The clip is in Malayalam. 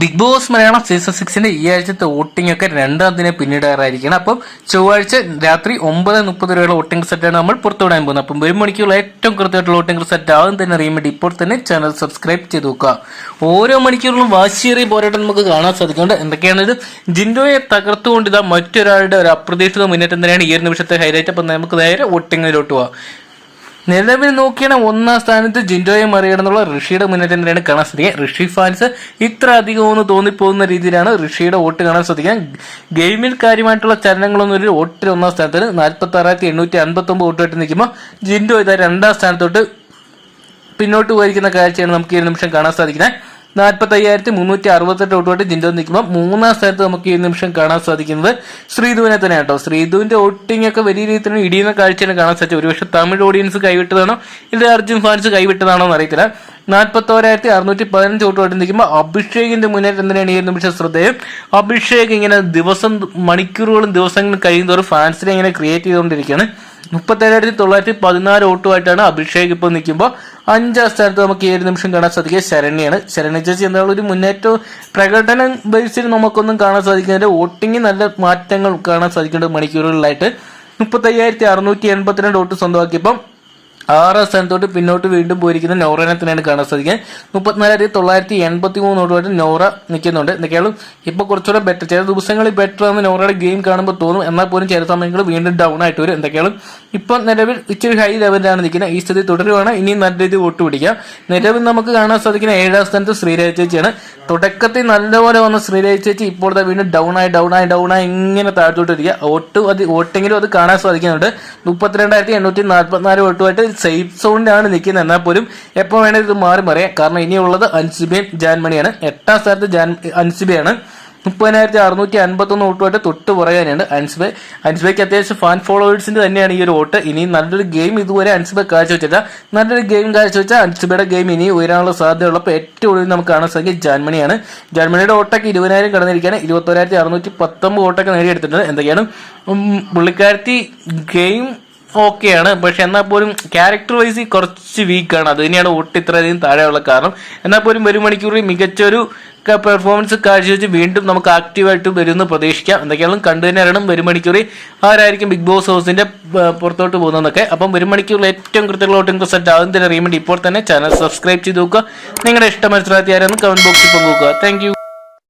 ബിഗ് ബോസ് മലയാളം സീസൺ സിക്സിന്റെ ഈ ആഴ്ചത്തെ വോട്ടിംഗ് ഒക്കെ രണ്ടാം ദിനം പിന്നിടാറായിരിക്കണം. അപ്പം ചൊവ്വാഴ്ച രാത്രി ഒമ്പത് മുപ്പത് വരെയുള്ള വോട്ടിംഗ് സെറ്റാണ് നമ്മൾ പുറത്തുവിടാൻ പോകുന്നത്. അപ്പം ഒരു മണിക്കുള്ള ഏറ്റവും കൃത്യമായിട്ടുള്ള വോട്ടിംഗ് സെറ്റ് ആകും തന്നെ വേണ്ടി ഇപ്പോൾ തന്നെ ചാനൽ സബ്സ്ക്രൈബ് ചെയ്ത് നോക്കുക. ഓരോ മണിക്കൂറിലും വാശിയേറിയ പോരാട്ടം നമുക്ക് കാണാൻ സാധിക്കുന്നുണ്ട്. എന്തൊക്കെയാണ് ഇത്? ജിൻഡോയെ തകർത്തുകൊണ്ട് ഇതാ മറ്റൊരാളുടെ ഒരു അപ്രതീക്ഷിത മുന്നേറ്റം തന്നെയാണ് ഈ ഒരു നിമിഷത്തെ ഹൈലൈറ്റ് അപ്പം നമുക്ക് നേരെ വോട്ടിങ്ങിലോട്ട് പോവാം. നിലവിൽ നോക്കിയാണ് ഒന്നാം സ്ഥാനത്ത് ജിൻഡോയെ മറികടന്നുള്ള ഋഷിയുടെ മുന്നേറ്റം തന്നെയാണ് കാണാൻ സാധിക്കുക. ഋഷി ഫാൻസ് ഇത്ര അധികം ഒന്ന് തോന്നിപ്പോകുന്ന രീതിയിലാണ് ഋഷിയുടെ വോട്ട് കാണാൻ സാധിക്കുക. ഗെയിമിൽ കാര്യമായിട്ടുള്ള ചലനങ്ങളൊന്നും ഒരു വോട്ടിൽ ഒന്നാം സ്ഥാനത്തിന് നാൽപ്പത്തി ആറായിരത്തി എണ്ണൂറ്റി അൻപത്തി ഒമ്പത് വോട്ടുമായിട്ട് നിൽക്കുമ്പോൾ ജിൻഡോ ഇതാ രണ്ടാം സ്ഥാനത്തോട്ട് പിന്നോട്ട് പോയിരിക്കുന്ന കാഴ്ചയാണ് നമുക്ക് ഈ നിമിഷം കാണാൻ സാധിക്കുന്നത്. നാൽപ്പത്തി അയ്യായിരത്തി മുന്നൂറ്റി അറുപത്തെട്ട് വോട്ടുമായിട്ട് ജിൻഡോ നിൽക്കുമ്പോൾ മൂന്നാം സ്ഥാനത്ത് നമുക്ക് ഈ നിമിഷം കാണാൻ സാധിക്കുന്നത് ശ്രീധുവിനെ തന്നെ കേട്ടോ ശ്രീധുവിന്റെ ഓട്ടിംഗ് ഒക്കെ വലിയ രീതിയിൽ തന്നെ ഇടിയുന്ന കാഴ്ചയാണ് കാണാൻ സാധിച്ചത്. ഒരുപക്ഷെ തമിഴ് ഓഡിയൻസ് കൈവിട്ടതാണോ? ഇല്ല അർജുൻ ഫാൻസ് കൈവിട്ടതാണോ എന്ന് അറിയത്തില്ല. നാൽപ്പത്തോരായിരത്തി അറുന്നൂറ്റി പതിനഞ്ച് വോട്ടുമായിട്ട് നിൽക്കുമ്പോൾ അഭിഷേകിന്റെ മുന്നേറ്റം തന്നെയാണ് ഈ നിമിഷം ശ്രദ്ധേയം? അഭിഷേക് ഇങ്ങനെ ദിവസം മണിക്കൂറുകളും ദിവസങ്ങളും കഴിയുന്നതോറും ഫാൻസിനെ ഇങ്ങനെ ക്രിയേറ്റ് ചെയ്തുകൊണ്ടിരിക്കുകയാണ്. മുപ്പത്തേഴായിരത്തി തൊള്ളായിരത്തി പതിനാല് വോട്ടുമായിട്ടാണ് അഭിഷേക് ഇപ്പോൾ നിൽക്കുമ്പോൾ. അഞ്ചാം സ്ഥാനത്ത് നമുക്ക് ഏഴ് നിമിഷം കാണാൻ സാധിക്കുക? ശരണ്യാണ്. ശരണ്യ ചേച്ചി എന്നുള്ള ഒരു മുന്നേറ്റം പ്രകടനം ബേസിൽ നമുക്കൊന്നും കാണാൻ സാധിക്കുന്നില്ല വോട്ടിങ്ങിൽ നല്ല മാറ്റങ്ങൾ കാണാൻ സാധിക്കുന്നുണ്ട് മണിക്കൂറുകളിലായിട്ട്. മുപ്പത്തയ്യായിരത്തി അറുന്നൂറ്റി എൺപത്തിരണ്ട് വോട്ട് സ്വന്തമാക്കിയപ്പം ആറാം സ്ഥാനത്തോട്ട് പിന്നോട്ട് വീണ്ടും പോയിരിക്കുന്ന നോറനെ തന്നെയാണ് കാണാൻ സാധിക്കുക. മുപ്പത്തിനാലായിരത്തി തൊള്ളായിരത്തി എൺപത്തി മൂന്നോടുമായിട്ട് നോറ നിൽക്കുന്നുണ്ട്. എന്തൊക്കെയാണ് ഇപ്പോൾ കുറച്ചുകൂടെ ബെറ്റർ ചില ദിവസങ്ങളിൽ ബെറ്റർ ആണ് നോറയുടെ ഗെയിം കാണുമ്പോൾ തോന്നും. എന്നാൽ പോലും ചില സമയങ്ങളിൽ വീണ്ടും ഡൗൺ ആയിട്ട് വരും എന്തൊക്കെയാണ് ഇപ്പം നിലവിൽ ഇച്ചിരി ഹൈ ലെവലിലാണ് നിൽക്കുന്നത്. ഈ സ്ഥിതി തുടരുവാണ്. ഇനിയും നല്ല രീതിയിൽ വോട്ട് പിടിക്കാം നിലവിൽ നമുക്ക് കാണാൻ സാധിക്കുന്ന ഏഴാം സ്ഥാനത്ത് ശ്രീരാജ് ചേച്ചിയാണ്. തുടക്കത്തിൽ നല്ലപോലെ വന്ന ശ്രീരാജ് ചേച്ചി ഇപ്പോഴത്തെ വീണ്ടും ഡൗൺ ആയി ഡൗൺ ആയി ഡൗൺ ആയി ഇങ്ങനെ താഴ്ത്തോട്ടിരിക്കുക. വോട്ട് അത് വോട്ടെങ്കിലും അത് കാണാൻ സാധിക്കുന്നുണ്ട്. മുപ്പത്തിരണ്ടായിരത്തി എണ്ണൂറ്റി നാൽപ്പത്തിനാല് വോട്ടുമായിട്ട് സേഫ് സോണിലാണ് നിൽക്കുന്നത്. എന്നാൽ പോലും എപ്പോൾ വേണേലും ഇത് മാറി മറിയാം. കാരണം ഇനിയുള്ളത് അൻസിബയും ജാൻമണിയാണ്. എട്ടാം സ്ഥാനത്ത് ജാൻ അൻസിബയാണ് മുപ്പതിനായിരത്തി അറുന്നൂറ്റി അൻപത്തൊന്ന് വോട്ടുമായിട്ട് തൊട്ട് പറയാനാണ് അൻസിബെ. അൻസിബയ്ക്ക് അത്യാവശ്യം ഫാൻ ഫോളോവേഴ്സിന്റെ തന്നെയാണ് ഈ ഒരു വോട്ട്. ഇനി നല്ലൊരു ഗെയിം ഇതുവരെ അൻസിബ കാഴ്ചവെച്ചില്ല നല്ലൊരു ഗെയിം കാഴ്ചവെച്ചാൽ അൻസിബയുടെ ഗെയിം ഇനി ഉയരാനുള്ള സാധ്യതയുള്ളപ്പോൾ ഏറ്റവും കൂടുതൽ നമുക്ക് കാണാൻ സാധിക്കും ജാൻമണിയാണ്. ജാൻമണിയുടെ വോട്ടൊക്കെ ഇരുപതിനായിരം കടന്നിരിക്കുകയാണ്. ഇരുപത്തൊരായിരത്തി അറുന്നൂറ്റി പത്തൊമ്പത് വോട്ടൊക്കെ നേടിയെടുത്തിട്ടുണ്ട്. എന്തൊക്കെയാണ്? പുള്ളിക്കാരത്തി ഗെയിം ഓക്കെയാണ് പക്ഷെ എന്നാൽ പോലും ക്യാരക്ടർ വൈസ് കുറച്ച് വീക്കാണ് അത് തന്നെയാണ് വോട്ട് ഇത്രയധികം താഴെയുള്ള കാരണം. എന്നാൽ പോലും ഒരു മണിക്കൂറിൽ മികച്ചൊരു പെർഫോമൻസ് കാഴ്ചവെച്ച് വീണ്ടും നമുക്ക് ആക്റ്റീവായിട്ട് വരുമെന്ന് പ്രതീക്ഷിക്കാം. എന്തൊക്കെയാണെങ്കിലും കണ്ടു തന്നെ അറിയണം. ഒരു മണിക്കൂറിൽ ആരായിരിക്കും ബിഗ് ബോസ് ഹൗസിന്റെ പുറത്തോട്ട് പോകുന്നതെന്നൊക്കെ. അപ്പം ഒരു മണിക്കൂറിൽ ഏറ്റവും കൃത്യമുള്ള വോട്ടിംഗ് റിസൾട്ട് തന്നെ അറിയാൻ വേണ്ടി ഇപ്പോൾ തന്നെ ചാനൽ സബ്സ്ക്രൈബ് ചെയ്ത് നോക്കുക. നിങ്ങളുടെ ഇഷ്ടം ആരെന്ന് കമന്റ് ബോക്സിൽ പങ്കുവെക്കുക. താങ്ക്